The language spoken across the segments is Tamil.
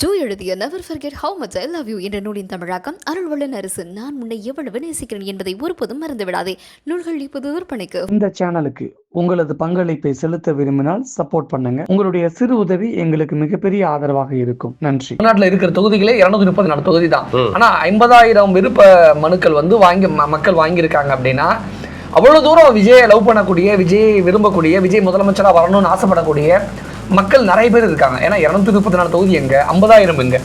ஜோ எழுதிய never forget how much I love you என்ற நூலின் தமிழாக்கம் அருள்வள்ளன் அரசு. நான் உன்னை எவ்வளவு நேசிக்கிறேன் என்பதை ஒருபோதும் மறந்து விடாதே நூல்கள் இப்போது விற்பனைக்கு. இந்த சேனலுக்கு உங்களது பங்களிப்பை செலுத்த விரும்பினால் சப்போர்ட் பண்ணுங்க. உங்களுடைய சிறு உதவி எங்களுக்கு மிகப்பெரிய ஆதரவாக இருக்கும். நன்றி. தமிழ்நாட்டில் இருக்கிற தொகுதிகளே இருநூத்தி முப்பத்தி நாலு தொகுதி தான். ஆனா ஐம்பதாயிரம் விருப்ப மனுக்கள் வந்து வாங்கி மக்கள் வாங்கியிருக்காங்க அப்படின்னா அவ்வளவு தூரம் விஜயை லவ் பண்ணக்கூடிய விஜய் விரும்பக்கூடிய விஜய் முதலமைச்சரா வரணும்னு ஆசைப்படக்கூடிய மக்கள் நிறைய பேர் இருக்காங்க. ஏன்னா இருநூத்தி முப்பத்தி நாலு தொகுதி எங்க? ஐம்பதாயிரம் எங்க?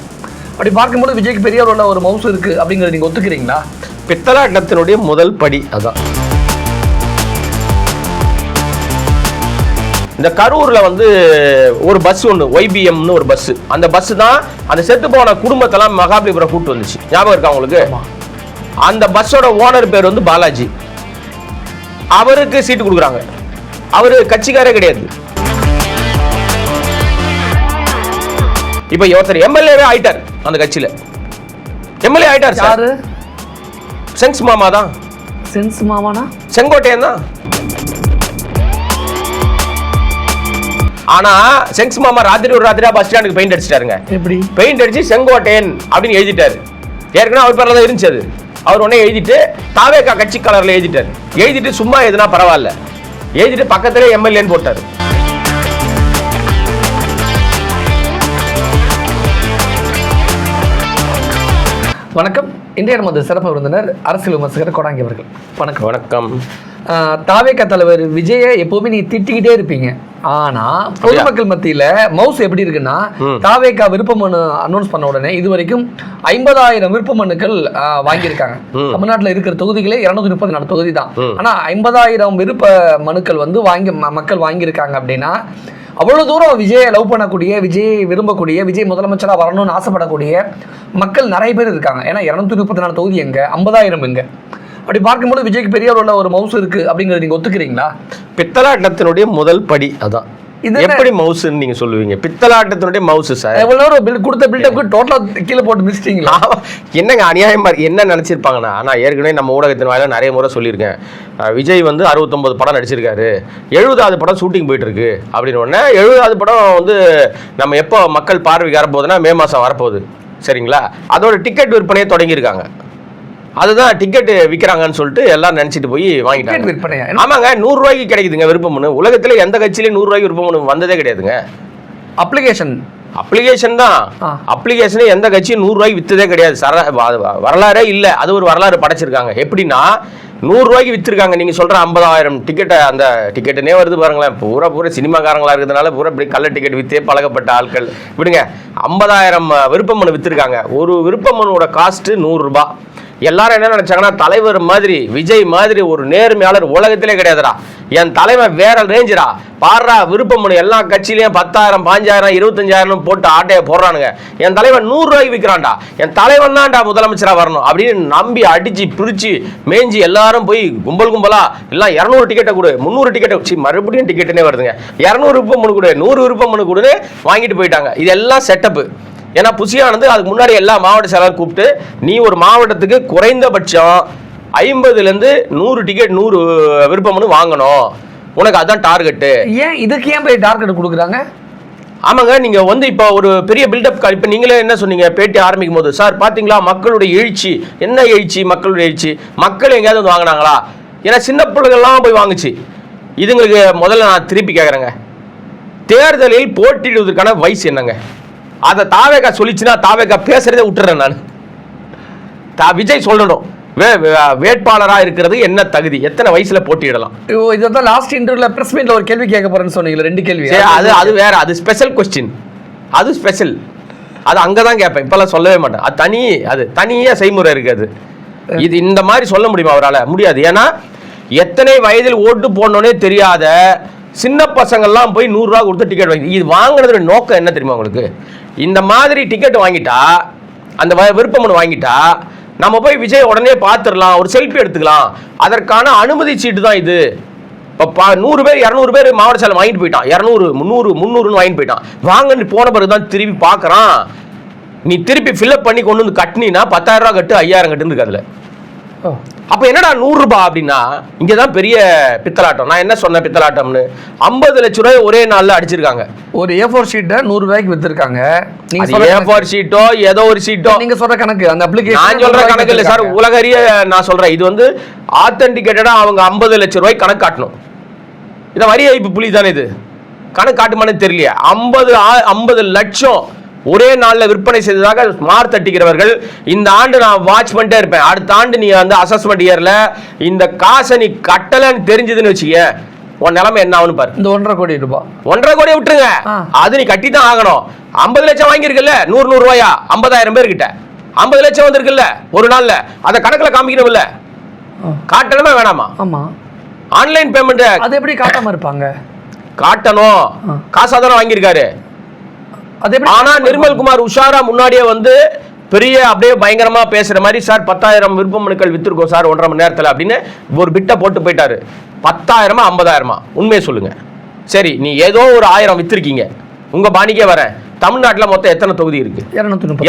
அப்படி பார்க்கும்போது விஜய்க்கு பெரிய உள்ள ஒரு மவுஸ் இருக்கு அப்படிங்கறது நீங்க ஒத்துக்கிறீங்களா? பித்தலாட்டத்தினுடைய முதல் படி அதான். இந்த கரூர்ல வந்து ஒரு பஸ் ஒன்று ஒய்பிஎம்னு ஒரு பஸ் அந்த பஸ் தான் அந்த செத்து போன குடும்பத்தெல்லாம் மகாபலிபுரம் கூட்டு வந்துச்சு. ஞாபகம் இருக்கா உங்களுக்கு? அந்த பஸ்ஸோட ஓனர் பேர் வந்து பாலாஜி. அவருக்கு சீட்டு கொடுக்குறாங்க. அவரு கட்சிக்காரே கிடையாது. இப்போ ஒருத்தர் எம்எல்ஏவே ஆயிட்டார் அந்த கட்சியில. எம்எல்ஏ ஆயிட்டார் சார். செங்ஸ் மாமா தான். சென்ஸ் மாமானா? செங்கோட்டையன் தான். ஆனா செங்ஸ் மாமா ராத்திரி ஒரு ராத்திரியா பஸ் ஸ்டாண்டுக்கு பெயிண்ட் அடிச்சிட்டாருங்க. எப்படி? பெயிண்ட் அடிச்சு செங்கோட்டையன் அப்படின்னு எழுதிட்டாரு. ஏற்கனவே அவர் பேர்ல தான் இருந்துச்சு அது. அவர் உடனே எழுதிட்டு தாவேக்கா கட்சி கலர்ல எழுதிட்டாரு. எழுதிட்டு சும்மா எதுனா பரவாயில்ல. எழுதிட்டு பக்கத்துல எம்எல்ஏன்னு போட்டாரு. வணக்கம். இன்றைய நமது சிறப்பு விருந்தினர் அரசியல் விமர்சகர் கொடாங்கி அவர்கள். வணக்கம். வணக்கம். ஆஹ் தாவேக தலைவர் விஜய எப்பவுமே நீ திட்டிக்கிட்டே இருப்பீங்க. ஆனா பொதுமக்கள் மத்தியில மவுஸ் எப்படி இருக்குன்னா ம். தாவேகா விருப்ப மனு அனௌன்ஸ் பண்ண உடனே இது வரைக்கும் ஐம்பதாயிரம் விருப்ப மனுக்கள் வாங்கியிருக்காங்க. தமிழ்நாட்டுல இருக்கிற தொகுதிகளே இருநூத்தி முப்பத்தி நாலு தொகுதி தான். ஆனா ஐம்பதாயிரம் விருப்ப மனுக்கள் வந்து வாங்கி மக்கள் வாங்கியிருக்காங்க அப்படின்னா அவ்வளவு தூரம் விஜயை லவ் பண்ணக்கூடிய விஜய் விரும்பக்கூடிய விஜய் முதலமைச்சரா வரணும்னு ஆசைப்படக்கூடிய மக்கள் நிறைய பேர் இருக்காங்க. ஏன்னா இருநூத்தி முப்பத்தி நாலு தொகுதி எங்க? ஐம்பதாயிரம் எங்க? அப்படி பார்க்கும்போது விஜய்க்கு பெரிய உள்ள ஒரு மவுஸ் இருக்கு அப்படிங்கறது நீங்க ஒத்துக்கிறீங்களா? பித்தலாட்டத்தினுடைய முதல் படி அதான். இது? எப்படி மவுஸ்ன்னு நீங்க சொல்லுவீங்க? பித்தலாட்டத்தினுடைய மவுஸ் சார் எவ்வளவு நேரம் பில் கொடுத்த பில்டப்க்கு டோட்டலா கீழே போட்டு ஆமா. என்னங்க அநியாயமா என்ன நினைச்சிருப்பாங்கன்னா நான் ஏற்கனவே நம்ம ஊடகத்தின் வாயில நிறைய முறை சொல்லியிருக்கேன். விஜய் வந்து அறுபத்தொன்பது படம் நடிச்சிருக்காரு. எழுபதாவது படம் ஷூட்டிங் போயிட்டு இருக்கு அப்படின்னு உடனே எழுபதாவது படம் வந்து நம்ம எப்போ மக்கள் பார்வைக்கு வரப்போகுதுன்னா மே மாசம் வரப்போகுது. சரிங்களா? அதோட டிக்கெட் விற்பனையை தொடங்கியிருக்காங்க. அதுதான் டிக்கெட் விற்கிறாங்கன்னு சொல்லிட்டு எல்லாம் நினைச்சிட்டு போய் வாங்கிட்டாங்க. விற்பனையா? ஆமாங்க நூறு ரூபாய்க்கு கிடைக்குதுங்க விருப்ப மனு உலகத்துல எந்த கட்சியிலையும் நூறு ரூபாய்க்கு விருப்ப மனு வந்ததே கிடையாதுங்க. அப்ளிகேஷன் அப்ளிகேஷன் தான். அப்ளிகேஷனே எந்த கட்சியும் நூறு ரூபாய்க்கு வித்ததே கிடையாது. சர வரலாறே இல்லை. அது ஒரு வரலாறு படைச்சிருக்காங்க. எப்படின்னா நூறு ரூபாய்க்கு வித்திருக்காங்க. நீங்க சொல்ற ஐம்பதாயிரம் டிக்கெட்டை அந்த டிக்கெட்டுனே வருது பாருங்களேன். பூரா பூரா சினிமாக்காரங்களா இருக்கிறதுனால பூரா இப்படி கள்ள டிக்கெட் வித்தே பழகப்பட்ட ஆட்கள். விடுங்க ஐம்பதாயிரம் விருப்ப மனு வித்திருக்காங்க. ஒரு விருப்ப மனுவோட காஸ்ட் நூறு ரூபாய். எல்லாரும் என்ன நினைச்சாங்கன்னா தலைவர் மாதிரி விஜய் மாதிரி ஒரு நேர்மையாளர் உலகத்திலே கிடையாதுடா. என் தலைவன் வேற ரேஞ்சுடா. பாடுறா விருப்பம் எல்லா கட்சியிலையும் பத்தாயிரம் பாஞ்சாயிரம் இருபத்தஞ்சாயிரம் போட்டு ஆட்டையை போடுறானுங்க. என் தலைவன் நூறுரூவாய்க்கு விற்கிறான்டா என் தலைவன் தான்டா முதலமைச்சரா வரணும் அப்படின்னு நம்பி அடிச்சு பிரிச்சு மேஞ்சி எல்லாரும் போய் கும்பல் கும்பலா எல்லாம் இரநூறு டிக்கெட்டை கொடு முந்நூறு டிக்கெட்டை மறுபடியும் டிக்கெட்டுனே வருதுங்க. இரநூறு விருப்பம் மனு கொடு நூறு விருப்பம் மனு கொடுன்னு வாங்கிட்டு போயிட்டாங்க. இதெல்லாம் செட்டப்பு ஏன்னா புசியானது அதுக்கு முன்னாடி எல்லா மாவட்ட செயலர் கூப்பிட்டு நீ ஒரு மாவட்டத்துக்கு குறைந்தபட்சம் ஐம்பதுலேருந்து நூறு டிக்கெட் நூறு விருப்பம்னு வாங்கணும். உனக்கு அதான் டார்கெட்டு ஏன் இதுக்கு ஏன் போய் டார்கெட் கொடுக்குறாங்க? ஆமாங்க நீங்க வந்து இப்போ ஒரு பெரிய பில்டப் இப்போ நீங்களே என்ன சொன்னீங்க? பேட்டி ஆரம்பிக்கும் போது சார் பாத்தீங்களா? மக்களுடைய எழுச்சி. என்ன எழுச்சி? மக்களுடைய எழுச்சி. மக்கள் எங்கேயாவது வந்து வாங்கினாங்களா? ஏன்னா சின்ன பிள்ளைகள்லாம் போய் வாங்குச்சு. இதுங்களுக்கு முதல்ல நான் திருப்பி கேட்குறேங்க தேர்தலில் போட்டியிடுவதற்கான வயசு என்னங்க? அதை தாவேக்கா சொல்லிச்சுன்னா தாவேக்கா பேசுறதே விட்டுறேன் நான். தா விஜய் சொல்லணும். வே வேட்பாளரா இருக்கிறது என்ன தகுதி? எத்தனை வயசுல போட்டியிடலாம்? ஐயோ, இதான் லாஸ்ட் இன்டர்வியூல பிரஸ் மீட்ல ஒரு கேள்வி கேட்க போறேன்னு சொன்னீங்க ரெண்டு கேள்வி. அது அது வேற அது ஸ்பெஷல் கொஸ்டின் அது ஸ்பெஷல் அது அங்கே தான் கேட்பேன். இப்போல்லாம் சொல்லவே மாட்டேன். அது தனி அது தனியாக செய்முறை இருக்கு அது. இது இந்த மாதிரி சொல்ல முடியுமா அவரால்? முடியாது. ஏன்னா எத்தனை வயதில் ஓட்டு போடணுன்னே தெரியாத சின்ன பசங்கள்லாம் போய் நூறுரூவா கொடுத்து டிக்கெட் வாங்கி இது வாங்குனதோட நோக்கம் என்ன தெரியுமா உங்களுக்கு? இந்த மாதிரி டிக்கெட் வாங்கிட்டா அந்த வ- விருப்ப வாங்கிட்டா நம்ம போய் விஜய் உடனே பார்த்துடலாம் ஒரு செல்ஃபி எடுத்துக்கலாம். அதற்கான அனுமதி சீட்டு தான் இது. இப்போ பா நூறு பேர் இரநூறு பேர் மாவட்ட சேலம் வாங்கிட்டு போயிட்டான். இரநூறு முந்நூறு முந்நூறுன்னு வாங்கிட்டு போயிட்டான். வாங்கன்னு போன பிறகு தான் திருப்பி பார்க்குறான். நீ திருப்பி ஃபில்அப் பண்ணி கொண்டு வந்து கட்டினீன்னா பத்தாயிரம் ரூபா கட்டு ஐயாயிரம் கட்டுன்னு இருக்கு அதில் அப்ப என்னடா நூறு ரூபாய் அப்படின்னா இங்கதான் பெரிய பித்தலாட்டம். நான் என்ன சொன்னேன் பித்தலாட்டம்னு? ஐம்பது லட்ச ரூபாய் ஒரே நாள்ல அடிச்சிருக்காங்க. ஒரு ஏ ஃபோர் ஷீட்டை நூறு ரூபாய்க்கு வித்திருக்காங்க. நீங்க அது சொல்ற ஏ ஃபோர் ஷீட்டோ ஏதோ ஒரு ஷீட்டோ நீங்க சொல்ற கணக்கு அந்த அப்ளிகேஷன் நான் சொல்ற கணக்கு இல்ல சார். உலகறிய நான் சொல்றேன். இது வந்து ஆத்தென்டிகேட்டடா அவங்க ஐம்பது லட்சம் ரூபாய் கணக்கு காட்டணும். இதை வரி ஏய்ப்பு புலி தானே இது? கணக்கு காட்டுமான்னு தெரியலையே. ஐம்பது ஐம்பது லட்சம் ஒரே நாள்ல விற்பனை செய்ததாக மார் தட்டிக்கிறவர்கள் இந்த ஆண்டு நான் வாட்ச் பண்ணிட்டே இருப்பேன். அடுத்த ஆண்டு நீ வந்து அசஸ்மெண்ட் இயர்ல இந்த காசை நீ கட்டலைன்னு தெரிஞ்சதுன்னு வச்சுக்க உன் நிலைமை என்ன ஆகுன்னு பாரு. இந்த ஒன்றரை கோடி ரூபாய். ஒன்றரை கோடி விட்டுருங்க. அது நீ கட்டி தான் ஆகணும். ஐம்பது லட்சம் வாங்கியிருக்குல்ல நூறு நூறு ரூபாயா? ஐம்பதாயிரம் பேர் கிட்ட ஐம்பது லட்சம் வந்திருக்குல்ல ஒரு நாள்ல. அதை கணக்குல காமிக்கணும்ல. காட்டணுமா வேணாமா? ஆமா. ஆன்லைன் பேமெண்ட் அது எப்படி காட்டாம இருப்பாங்க? காட்டணும். ஆ. காசா தானே வாங்கியிருக்காரு. ஆனா நிர்மல் குமார் உஷாரா முன்னாடியே வந்து பெரிய அப்படியே பயங்கரமா பேசுற மாதிரி சார் பத்தாயிரம் விருப்ப மனுக்கள் வித்திருக்கோம் சார் ஒன்றரை மணி நேரத்துல அப்படின்னு ஒரு பிட்டை போட்டு போயிட்டாரு. பத்தாயிரமா ஐம்பதாயிரமா? உண்மையை சொல்லுங்க. சரி நீ ஏதோ ஒரு ஆயிரம் வித்திருக்கீங்க. உங்க பாணிக்கே வரேன். தமிழ்நாட்டுல மொத்தம் எத்தனை தொகுதி இருக்கு?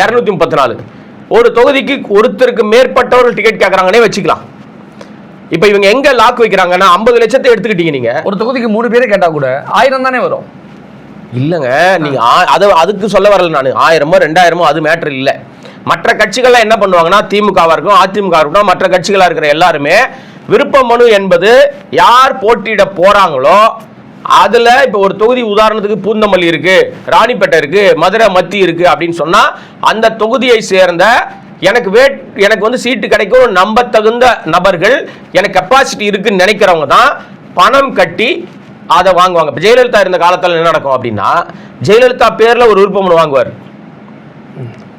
இரநூத்தி முப்பத்தி நாலு. ஒரு தொகுதிக்கு ஒருத்தருக்கு மேற்பட்டவர்கள் டிக்கெட் கேட்கறாங்கன்னே வச்சுக்கலாம். இப்போ இவங்க எங்க லாக் வைக்கிறாங்கன்னா ஐம்பது லட்சத்தை எடுத்துக்கிட்டீங்க நீங்க. ஒரு தொகுதிக்கு மூணு பேரை கேட்டா கூட ஆயிரம் தானே வரும். இல்லைங்க நீங்க ஆ- அது அதுக்கு சொல்ல வரல நான். ஆயிரமோ ரெண்டாயிரமோ அது மேட்டர் இல்லை. மற்ற கட்சிகள்லாம் என்ன பண்ணுவாங்கன்னா திமுகவாக இருக்கும் அதிமுக இருக்கட்டும் மற்ற கட்சிகளாக இருக்கிற எல்லாருமே விருப்ப மனு என்பது யார் போட்டியிட போறாங்களோ அதில் இப்போ ஒரு தொகுதி உதாரணத்துக்கு பூந்தமல்லி இருக்கு ராணிப்பேட்டை இருக்கு மதுரை மத்தி இருக்கு அப்படின்னு சொன்னா அந்த தொகுதியை சேர்ந்த எனக்கு வேட் எனக்கு வந்து சீட்டு கிடைக்கும் நம்ப தகுந்த நபர்கள் எனக்கு கெப்பாசிட்டி இருக்குன்னு நினைக்கிறவங்க தான் பணம் கட்டி அதை வாங்குவாங்க. இப்போ ஜெயலலிதா இருந்த காலத்தில் என்ன நடக்கும் அப்படின்னா ஜெயலலிதா பேர்ல ஒரு விருப்பம் ஒன்று வாங்குவார்.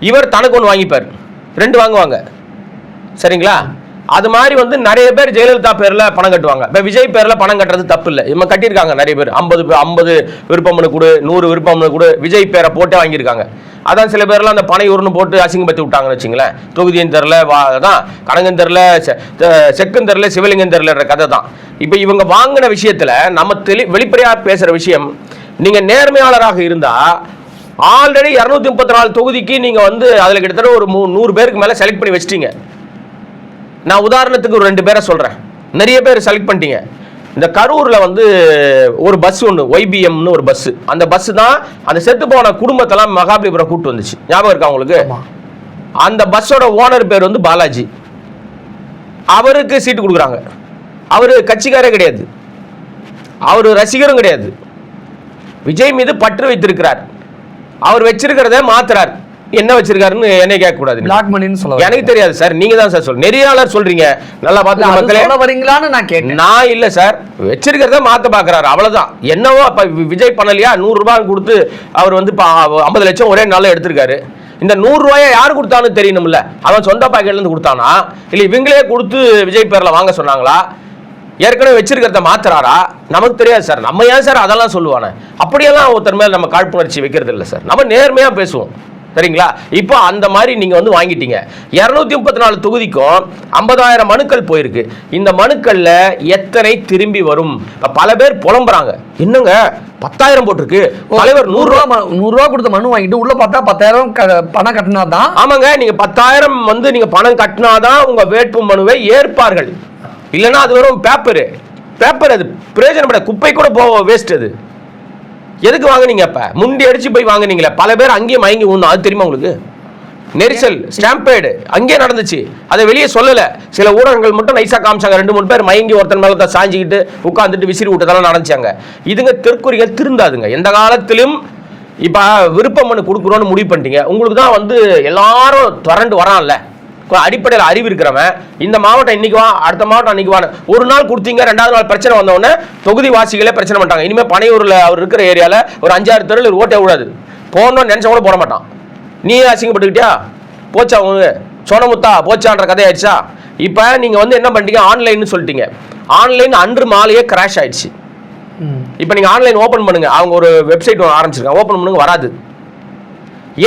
இவர் தனக்கு ஒன்று வாங்கிப்பார். ரெண்டு வாங்குவாங்க. சரிங்களா? அது மாதிரி வந்து நிறைய பேர் ஜெயலலிதா பேர்ல பணம் கட்டுவாங்க. இப்போ விஜய் பேர்ல பணம் கட்டுறது தப்பு இல்லை இவங்க கட்டியிருக்காங்க நிறைய பேர். ஐம்பது ஐம்பது விருப்பம்னு கொடு நூறு விருப்பம் கொடு விஜய் பேரை போட்டே வாங்கியிருக்காங்க. அதான் சில பேர்லாம் அந்த பனை போட்டு அசிங்கப்படுத்தி விட்டாங்கன்னு வச்சுங்களேன். தொகுதியும் தெரில வா தான் கணங்கன் தெரில செக்கன் தெரில சிவலிங்கம் தெரிலன்ற கதை தான். இப்போ இவங்க வாங்கின விஷயத்தில் நம்ம தெளி வெளிப்படையாக பேசுகிற விஷயம் நீங்கள் நேர்மையாளராக இருந்தால் ஆல்ரெடி இரநூத்தி முப்பத்தி நாலு தொகுதிக்கு நீங்கள் வந்து அதில் கிட்டத்தட்ட ஒரு மூ நூறு பேருக்கு மேலே செலக்ட் பண்ணி வச்சிட்டீங்க. நான் உதாரணத்துக்கு ஒரு ரெண்டு பேரை சொல்கிறேன் நிறைய பேர் செலக்ட் பண்ணிட்டீங்க. இந்த கரூரில் வந்து ஒரு பஸ் ஒன்று ஒய்பிஎம்னு ஒரு பஸ் அந்த பஸ் தான் அந்த செத்து போன குடும்பத்தெல்லாம் மகாபலிபுரம் கூட்டு வந்துச்சு. ஞாபகம் இருக்கா உங்களுக்கு. அந்த பஸ்ஸோட ஓனர் பேர் வந்து பாலாஜி. அவருக்கு சீட்டு கொடுக்குறாங்க. அவர் கட்சிக்காரே கிடையாது. அவர் ரசிகரும் கிடையாது. விஜய் மீது பற்று வைத்திருக்கிறார். அவர் வச்சிருக்கிறத மாத்துறார். என்ன வச்சிருக்காருன்னு என்னை கேட்க கூடாது. பிளாக் மணின்னு சொல்ல எனக்கு தெரியாது சார். நீங்க தான் சார் சொல்லுங்க நெறியாளர் சொல்றீங்க. நல்லா பார்த்து மக்களே. சொல்ல வரீங்களான்னு நான் கேட்டேன். நான் இல்ல சார். வச்சிருக்கிறத மாத்த பாக்குறாரு அவ்வளவுதான். என்னவோ அப்ப விஜய் பண்ணலையா? நூறு ரூபாய் கொடுத்து அவர் வந்து ஐம்பது லட்சம் ஒரே நாள்ல எடுத்திருக்காரு. இந்த நூறு ரூபாயை யார் கொடுத்தான்னு தெரியணும்ல. அவன் சொந்த பாக்கெட்ல இருந்து கொடுத்தானா? இல்ல இவங்களே கொடுத்து விஜய் பேர்ல வாங்க சொன்னாங்களா? ஏற்கனவே வச்சிருக்கிறத மாத்துறாரா? நமக்கு தெரியாது சார். நம்ம ஏன் சார் அதெல்லாம் சொல்லுவானே? அப்படியெல்லாம் ஒருத்தர் மேல நம்ம காழ்ப்புணர்ச்சி வைக்கிறது இல்லை சார். நம்ம நேர்மையா பேசுவோம். சரிங்களா? இப்போ அந்த மாதிரி நீங்க வந்து வாங்கிட்டீங்க. இருநூத்தி முப்பத்தி நாலு தொகுதிக்கும் ஐம்பதாயிரம் மனுக்கள் போயிருக்கு. இந்த மனுக்கள்ல எத்தனை திரும்பி வரும்? பல பேர் புலம்புறாங்க. என்னங்க? பத்தாயிரம் போட்டிருக்கு. தலைவர் நூறு நூறு ரூபா ம- நூறு ரூபா கொடுத்த மனு வாங்கிட்டு உள்ள பார்த்தா பத்தாயிரம் பணம் கட்டினா தான் ஆமாங்க நீங்க பத்தாயிரம் வந்து நீங்க பணம் கட்டினாதான் உங்க வேட்பு மனுவை ஏற்பார்கள். இல்லைன்னா அது வெறும் பேப்பரு பேப்பர் அது பிரயோஜனப்பட குப்பை கூட போ வேஸ்ட் அது. எதுக்கு வாங்குனீங்க அப்ப? முண்டி அடிச்சு போய் வாங்குனீங்களே. பல பேர் அங்கேயே மயங்கி ஊந்தோம் அது தெரியுமா உங்களுக்கு? நெரிசல் ஸ்டாம்பேடு அங்கேயே நடந்துச்சு. அதை வெளியே சொல்லல. சில ஊடகங்கள் மட்டும் நைஸா காமிச்சாங்க. ரெண்டு மூணு பேர் மயங்கி ஒருத்தன் மேலே தான் சாஞ்சிக்கிட்டு உட்காந்துட்டு விசிறி விட்டதெல்லாம் நடந்துச்சாங்க. இதுங்க தெற்குறிகள் திருந்தாதுங்க. எந்த காலத்திலும் இப்போ விருப்பம் பண்ணு கொடுக்குறோன்னு முடிவு பண்ணிட்டீங்க. உங்களுக்கு தான் வந்து எல்லாரும் திரண்டு வரான்ல அடிப்படையில் அறிவு இருக்கிறவன் இந்த மாவட்டம் இன்னைக்கு வா அடுத்த மாவட்டம் அன்னைக்கு வான்னு. ஒரு நாள் கொடுத்தீங்க ரெண்டாவது நாள் பிரச்சனை வந்தவொடனே தொகுதி வாசிகளே பிரச்சனை பண்ணிட்டாங்க. இனிமேல் பனையூரில் அவர் இருக்கிற ஏரியாவில் ஒரு அஞ்சாறு தெருவில் ஓட்டே விடாது. போகணும்னு நினச்சா கூட போட மாட்டான். நீ அசிங்கப்பட்டுக்கிட்டியா? போச்சா உனக்கு? சோனமுத்தா போச்சான்ற கதையாயிடுச்சா இப்போ நீங்கள் வந்து என்ன பண்ணிட்டீங்க? ஆன்லைன்னு சொல்லிட்டீங்க. ஆன்லைன் அன்று மாலையே கிராஷ் ஆயிடுச்சு. இப்போ நீங்கள் ஆன்லைன் ஓப்பன் பண்ணுங்க. அவங்க ஒரு வெப்சைட் ஆரம்பிச்சிருக்காங்க. ஓப்பன் பண்ணுங்க வராது.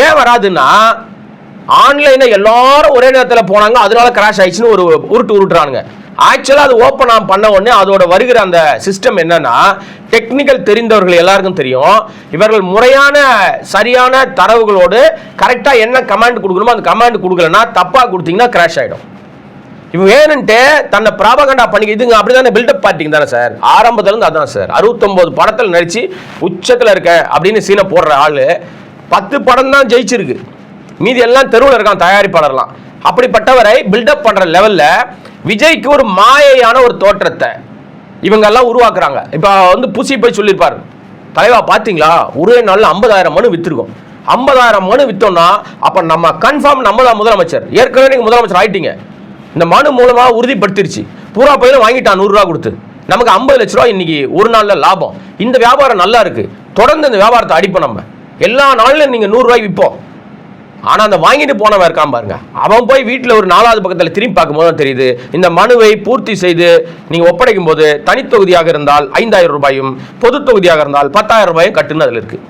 ஏன் வராதுன்னா ஆன்லைனை எல்லாரும் ஒரே நேரத்தில் போனாங்க. அதனால கிராஷ் ஆயிடுச்சுன்னு ஒரு உருட்டு உருட்டுறானுங்க. ஆக்சுவலாக அது ஓப்பன் ஆன் பண்ண உடனே அதோட வருகிற அந்த சிஸ்டம் என்னன்னா டெக்னிக்கல் தெரிந்தவர்கள் எல்லாருக்கும் தெரியும். இவர்கள் முறையான சரியான தரவுகளோடு கரெக்டாக என்ன கமாண்ட் கொடுக்கணுமோ அந்த கமாண்ட் கொடுக்கலன்னா தப்பாக கொடுத்தீங்கன்னா கிராஷ் ஆகிடும் இவன் வேணுன்ட்டு தன்னை ப்ராபகண்டா பண்ணிக்க இதுங்க அப்படிதானே பில்டப் பார்ட்டிங் தானே சார் ஆரம்பத்துலேருந்து அதான் சார் அறுபத்தொம்போது படத்தில் நடித்து உச்சத்தில் இருக்க அப்படின்னு சீனை போடுற ஆள் பத்து படம் தான் ஜெயிச்சிருக்கு. மீதி எல்லாம் தெருவில் இருக்கான் தயாரிப்பாளர்லாம். அப்படிப்பட்டவரை பில்டப் பண்ற லெவல்ல விஜய்க்கு ஒரு மாயையான ஒரு தோற்றத்தை இவங்க எல்லாம் உருவாக்குறாங்க. இப்போ வந்து புசி போய் சொல்லியிருப்பாரு தலைவா பார்த்தீங்களா ஒரே நாளில் ஐம்பதாயிரம் மனு வித்துருக்கோம். ஐம்பதாயிரம் மனு வித்தோம்னா அப்போ நம்ம கன்ஃபார்ம் நம்ம தான் முதலமைச்சர். ஏற்கனவே நீங்கள் முதலமைச்சர் ஆயிட்டீங்க. இந்த மனு மூலமாக உறுதிப்படுத்திருச்சு. பூரா பயிலும் வாங்கிட்டான் நூறுரூவா கொடுத்து. நமக்கு ஐம்பது லட்ச ரூபா இன்னைக்கு ஒரு நாளில் லாபம். இந்த வியாபாரம் நல்லா இருக்கு. தொடர்ந்து இந்த வியாபாரத்தை அடிப்போம் நம்ம. எல்லா நாளிலும் நீங்கள் நூறுரூவாய்க்கு விற்போம். ஆனால் அந்த வாங்கிட்டு போனவன் இருக்கான் பாருங்க. அவன் போய் வீட்டில் ஒரு நாலாவது பக்கத்தில் திரும்பி பார்க்கும்போது தான் தெரியுது இந்த மனுவை பூர்த்தி செய்து நீங்கள் ஒப்படைக்கும் போது தனித்தொகுதியாக இருந்தால் ஐந்தாயிரம் ரூபாயும் பொது தொகுதியாக இருந்தால் பத்தாயிரம் ரூபாயும் கட்டுன்னு அதில் இருக்கு.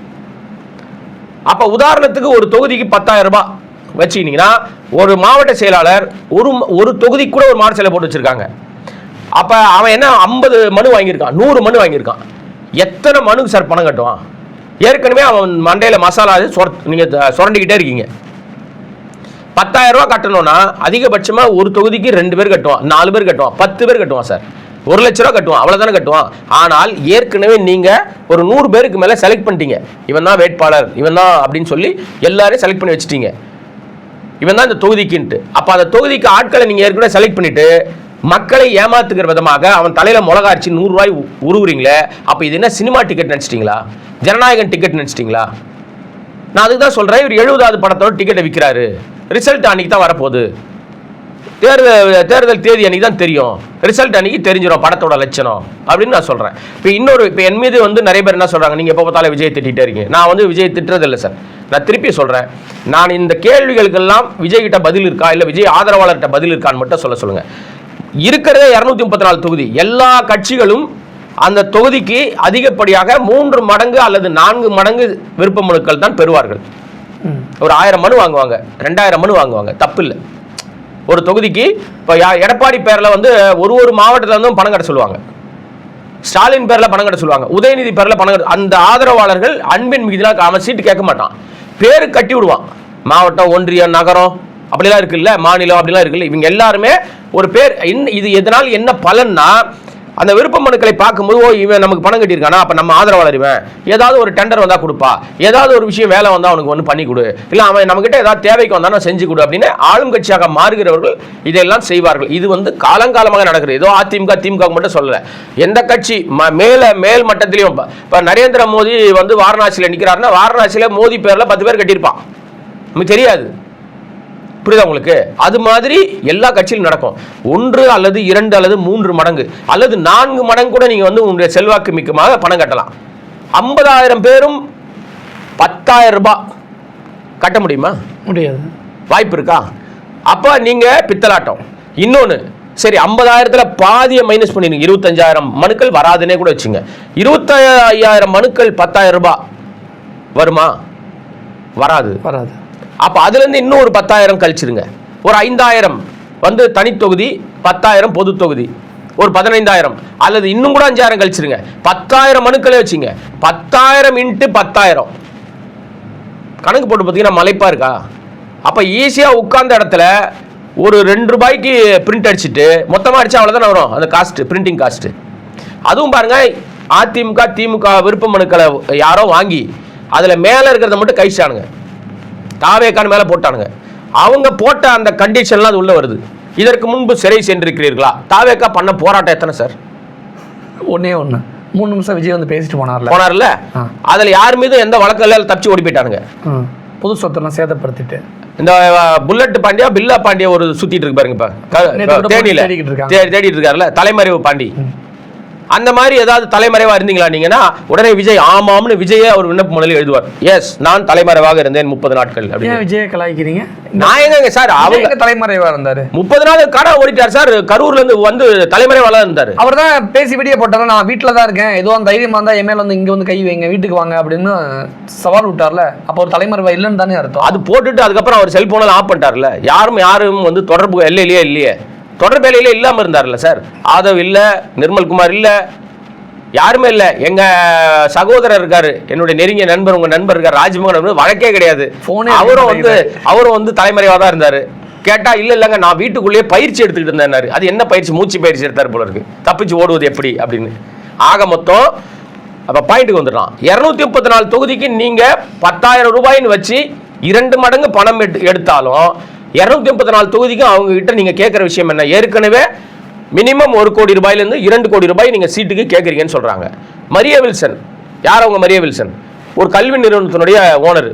அப்போ உதாரணத்துக்கு ஒரு தொகுதிக்கு பத்தாயிரம் ரூபாய் வச்சுக்கிட்டீங்கன்னா ஒரு மாவட்ட செயலாளர் ஒரு ஒரு தொகுதிக்கு கூட ஒரு மாவட்ட செயலர் போட்டு வச்சிருக்காங்க. அப்போ அவன் என்ன ஐம்பது மனு வாங்கியிருக்கான் நூறு மனு வாங்கியிருக்கான். எத்தனை மனுக்கு சார் பணம் கட்டுவான்? ஏற்கனவே அவன் மண்டையில் மசாலா சொர நீங்கள் சுரண்டிக்கிட்டே இருக்கீங்க. பத்தாயிரம் கட்டணுன்னா கட்டணும்னா ஒரு தொகுதிக்கு ரெண்டு பேர் கட்டுவான் நாலு பேர் கட்டுவான் பத்து பேர் கட்டுவான் சார். ஒரு லட்ச ரூபா கட்டுவான் அவ்வளோதானே கட்டுவான். ஆனால் ஏற்கனவே நீங்கள் ஒரு நூறு பேருக்கு மேலே செலக்ட் பண்ணிட்டீங்க. இவன் தான் வேட்பாளர் இவன் தான் அப்படின்னு சொல்லி எல்லாரையும் செலக்ட் பண்ணி வச்சுட்டீங்க. இவன் தான் இந்த தொகுதிக்குன்ட்டு. அப்போ அந்த தொகுதிக்கு ஆட்களை நீங்கள் ஏற்கனவே செலக்ட் பண்ணிட்டு மக்களை ஏமாத்துக்கிற விதமாக அவன் தலையில் மிளகா அடிச்சு நூறு உருவுறீங்களே அப்போ இது என்ன சினிமா டிக்கெட் நினச்சிட்டீங்களா? ஜனநாயகன் டிக்கெட் நினச்சிட்டிங்களா? நான் அதுக்கு தான் சொல்கிறேன் இவர் எழுபதாவது படத்தோட டிக்கெட்டை விற்கிறாரு ரிசல்ட் அன்னைக்கு தான் வரப்போகுது. தேர்தல் தேர்தல் தேதி அன்றைக்கி தான் தெரியும். ரிசல்ட் அன்றைக்கி தெரிஞ்சிடும் படத்தோட லட்சணம். அப்படின்னு நான் சொல்கிறேன் இப்போ இன்னொரு இப்போ என் மீது வந்து நிறைய பேர் என்ன சொல்கிறாங்க நீங்கள் எப்போ பார்த்தாலும் விஜய் திட்டிகிட்டே இருக்கீங்க. நான் வந்து விஜய் திட்டுறது இல்லை சார். நான் திருப்பி சொல்கிறேன் நான் இந்த கேள்விகளுக்கெல்லாம் விஜய்கிட்ட பதில் இருக்கா இல்லை விஜய் ஆதரவாளர்கிட்ட பதில் இருக்கான்னு மட்டும் சொல்ல சொல்லுங்கள் இருக்கிறதே இரநூத்தி முப்பத்தி நாலு தொகுதி. எல்லா கட்சிகளும் அந்த தொகுதிக்கு அதிகப்படியாக மூன்று மடங்கு அல்லது நான்கு மடங்கு விருப்ப மனுக்கள் தான் பெறுவார்கள். ஒரு ஆயிரம் மனு வாங்குவாங்க ரெண்டாயிரம் மனு வாங்குவாங்க தப்பு இல்லை ஒரு தொகுதிக்கு இப்போ எடப்பாடி பேரில் வந்து ஒரு ஒரு மாவட்டத்தில் இருந்தும் பணம் கட்ட சொல்லுவாங்க. ஸ்டாலின் பேரில் பணம் கட்ட சொல்லுவாங்க உதயநிதி பேரில் பணம் கட்ட அந்த ஆதரவாளர்கள் அன்பின் மிகுதியில் அவன் சீட்டு கேட்க மாட்டான். பேரு கட்டி விடுவான். மாவட்டம் ஒன்றியம் நகரம் அப்படிலாம் இருக்குல்ல மாநிலம் அப்படிலாம் இருக்குல்ல இவங்க எல்லாருமே ஒரு பேர் என்ன இது எதனால் என்ன பலன்னா அந்த விருப்ப மனுக்களை பார்க்கும்போது ஓ இவன் நமக்கு பணம் கட்டியிருக்கானா? அப்போ நம்ம ஆதரவாளர் இவன். ஏதாவது ஒரு டெண்டர் வந்தால் கொடுப்பா. ஏதாவது ஒரு விஷயம் வேலை வந்தால் அவனுக்கு ஒன்று பண்ணி கொடு. இல்லை அவன் நம்மகிட்ட ஏதாவது தேவைக்கு வந்தானா செஞ்சு கொடு அப்படின்னு ஆளும் கட்சியாக மாறுகிறவர்கள் இதெல்லாம் செய்வார்கள். இது வந்து காலங்காலமாக நடக்குது ஏதோ அதிமுக திமுக மட்டும் சொல்லலை. எந்த கட்சி ம மேலே மேல் மட்டத்திலையும் இப்போ நரேந்திர மோடி வந்து வாரணாசியில் நிற்கிறாருன்னா வாரணாசியில் மோடி பேரில் பத்து பேர் கட்டியிருப்பான். நமக்கு தெரியாது. புரியுதா உங்களுக்கு? அது மாதிரி எல்லா கட்சியிலும் நடக்கும். ஒன்று அல்லது இரண்டு அல்லது மூன்று மடங்கு அல்லது நான்கு மடங்கு கூட நீங்க வந்து உங்களுடைய செல்வாக்கு மிக்கமாக பணம் கட்டலாம். ஐம்பதாயிரம் பேரும் பத்தாயிரம் ரூபாய் கட்ட முடியுமா? முடியாது. வாய்ப்பு இருக்கா? அப்போ நீங்க பித்தலாட்டம். இன்னொன்று சரி ஐம்பதாயிரத்துல பாதியை மைனஸ் பண்ணிடுங்க. இருபத்தஞ்சாயிரம் மனுக்கள் வராதுன்னே கூட வச்சுங்க. இருபத்தையாயிரம் மனுக்கள் பத்தாயிரம் ரூபாய் வருமா? வராது. வராது. அப்போ அதுலேருந்து இன்னும் ஒரு பத்தாயிரம் கழிச்சிருங்க. ஒரு ஐந்தாயிரம் வந்து தனித்தொகுதி பத்தாயிரம் பொது தொகுதி. ஒரு பதினைந்தாயிரம் அல்லது இன்னும் கூட அஞ்சாயிரம் கழிச்சிருங்க. பத்தாயிரம் மனுக்களே வச்சுங்க. பத்தாயிரம் இன்ட்டு பத்தாயிரம். கணக்கு போட்டு பார்த்தீங்கன்னா மலைப்பா இருக்கா? அப்போ ஈஸியாக உட்கார்ந்த இடத்துல ஒரு ரெண்டு ரூபாய்க்கு பிரிண்ட் அடிச்சுட்டு மொத்தமாக அடிச்சா அவ்வளோதானே வரும்? அந்த காஸ்ட்டு பிரிண்டிங் காஸ்ட்டு அதுவும் பாருங்க அதிமுக திமுக விருப்ப மனுக்களை யாரோ வாங்கி அதில் மேலே இருக்கிறத மட்டும் கழிச்சானுங்க தாவேக்கான் மேலே போட்டானுங்க. அவங்க போட்ட அந்த கண்டிஷன்லாம் அது உள்ளே வருது. இதற்கு முன்பு சிறை சென்றிருக்கிறீர்களா? தாவேக்கா பண்ண போராட்டம் எத்தனை சார் ஒண்ணே ஒண்ணு. மூணு நிமிஷம் விஜய் வந்து பேசிட்டு போனார்ல. போனார்ல. அதுல யார் மீதும் எந்த வழக்கம் இல்லை தப்பிச்சு ஓடி போயிட்டானுங்க. புது சொத்தெல்லாம் சேதப்படுத்திட்டு. இந்த புல்லட் பாண்டியா பில்லா பாண்டியா ஒரு சுத்திட்டு இருக்கு பாருங்க தேடிட்டு இருக்காருல்ல தலைமறைவு பாண்டி. அந்த மாதிரி ஏதாவது தலைமறைவா இருந்தீங்களா நீங்கன்னா உடனே விஜய் ஆமாம்னு விஜயே அவர் விண்ணப்ப மனுவில் எழுதுவார். எஸ் நான் தலைமறைவாக இருந்தேன் முப்பது நாட்கள் அப்படின்னு. விஜய கலாய்க்கிறீங்க? நான் எங்க சார் அவங்க தலைமறைவா இருந்தாரு? முப்பது நாள் கடை ஓடிட்டார் சார் கரூர்ல இருந்து வந்து தலைமறைவாக இருந்தாரு. அவர் தான் பேசி வீடியோ போட்டாரு நான் வீட்டில் தான் இருக்கேன் ஏதோ அந்த தைரியமா இருந்தா என் மேல வந்து இங்க வந்து கை வைங்க வீட்டுக்கு வாங்க அப்படின்னு சவால் விட்டார்ல அப்போ ஒரு தலைமறைவா இல்லைன்னு தானே அர்த்தம். அது போட்டுட்டு அதுக்கப்புறம் அவர் செல்போனில் ஆஃப் பண்ணிட்டார்ல. யாரும் யாரும் வந்து தொடர்பு எல்லையிலேயே இல்லையே. தொடர்பு எல்லையிலே இல்லாமல் இருந்தார்ல சார். ஆதவ் இல்லை நிர்மல்குமார் இல்லை யாருமே இல்லை. எங்க சகோதரர் இருக்காரு என்னுடைய நெருங்கிய நண்பர் உங்க நண்பர் இருக்காரு ராஜ்மோகன் வழக்கே கிடையாது. அவரும் வந்து அவரும் வந்து தலைமறைவாக தான் இருந்தாரு. கேட்டா இல்ல இல்லங்க நான் வீட்டுக்குள்ளேயே பயிற்சி எடுத்துக்கிட்டு இருந்தேன்னாரு. அது என்ன பயிற்சி? மூச்சு பயிற்சி எடுத்தாரு போல இருக்கு. தப்பிச்சு ஓடுவது எப்படி அப்படின்னு. ஆக மொத்தம் அப்ப பாயிண்ட்டுக்கு வந்துடலாம். இருநூத்தி முப்பத்தி நாலு தொகுதிக்கு நீங்க பத்தாயிரம் ரூபாய்ன்னு வச்சு இரண்டு மடங்கு பணம் எடுத்து- எடுத்தாலும் இரநூத்தி முப்பத்தி நாலு தொகுதிக்கும் அவங்க கிட்ட நீங்க கேட்குற விஷயம் என்ன? ஏற்கனவே மினிமம் ஒரு கோடி ரூபாயிலேருந்து இரண்டு கோடி ரூபாய் நீங்க சீட்டுக்கு கேட்குறீங்கன்னு சொல்றாங்க. மரிய வில்சன். யார் அவங்க மரிய வில்சன்? ஒரு கல்வி நிறுவனத்தினுடைய ஓனர்.